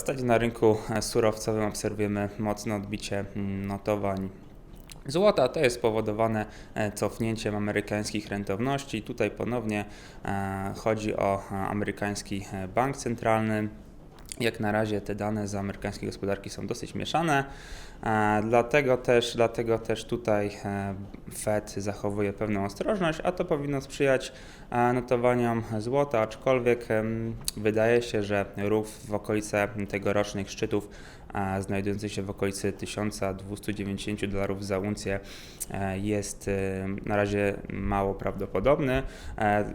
zasadzie na rynku e, surowcowym obserwujemy mocne odbicie mm, notowań złota. To jest spowodowane e, cofnięciem amerykańskich rentowności. Tutaj ponownie e, chodzi o amerykański bank centralny. Jak na razie te dane z amerykańskiej gospodarki są dosyć mieszane, e, dlatego też, dlatego też tutaj e, Fed zachowuje pewną ostrożność, a to powinno sprzyjać e, notowaniom złota, aczkolwiek wydaje się, że ruch w okolice tegorocznych szczytów e, znajdujący się w okolicy 1290 dolarów za uncję jest na razie mało prawdopodobny.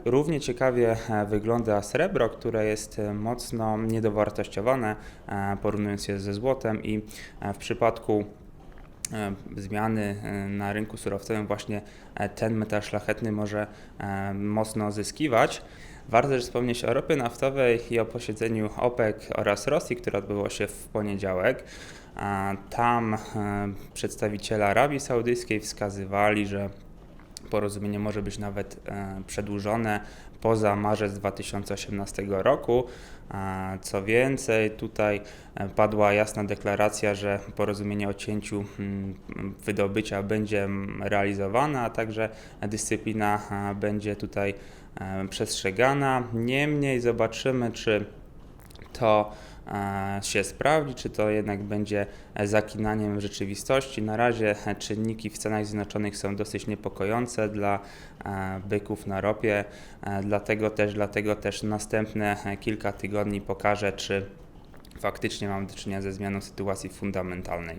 Równie ciekawie wygląda srebro, które jest mocno niedowartościowane, e, porównując się ze złotem i e, w przypadku e, zmiany na rynku surowcowym właśnie ten metal szlachetny może mocno zyskiwać. Warto też wspomnieć o ropie naftowej i o posiedzeniu OPEC oraz Rosji, które odbyło się w poniedziałek. Tam przedstawiciele Arabii Saudyjskiej wskazywali, że porozumienie może być nawet e, przedłużone poza marzec 2018 roku. A Co więcej, tutaj e, padła jasna deklaracja, że porozumienie o cięciu mm, wydobycia będzie mm, realizowane, a także dyscyplina e, będzie tutaj e, przestrzegana. Niemniej zobaczymy, czy to e, się sprawdzi, czy to jednak będzie e, zakinaniem rzeczywistości. Na razie e, czynniki w Stanach Zjednoczonych są dosyć niepokojące dla e, byków na ropie, e, dlatego też, dlatego też następne e, kilka tygodni pokaże, czy faktycznie mamy do czynienia ze zmianą sytuacji fundamentalnej.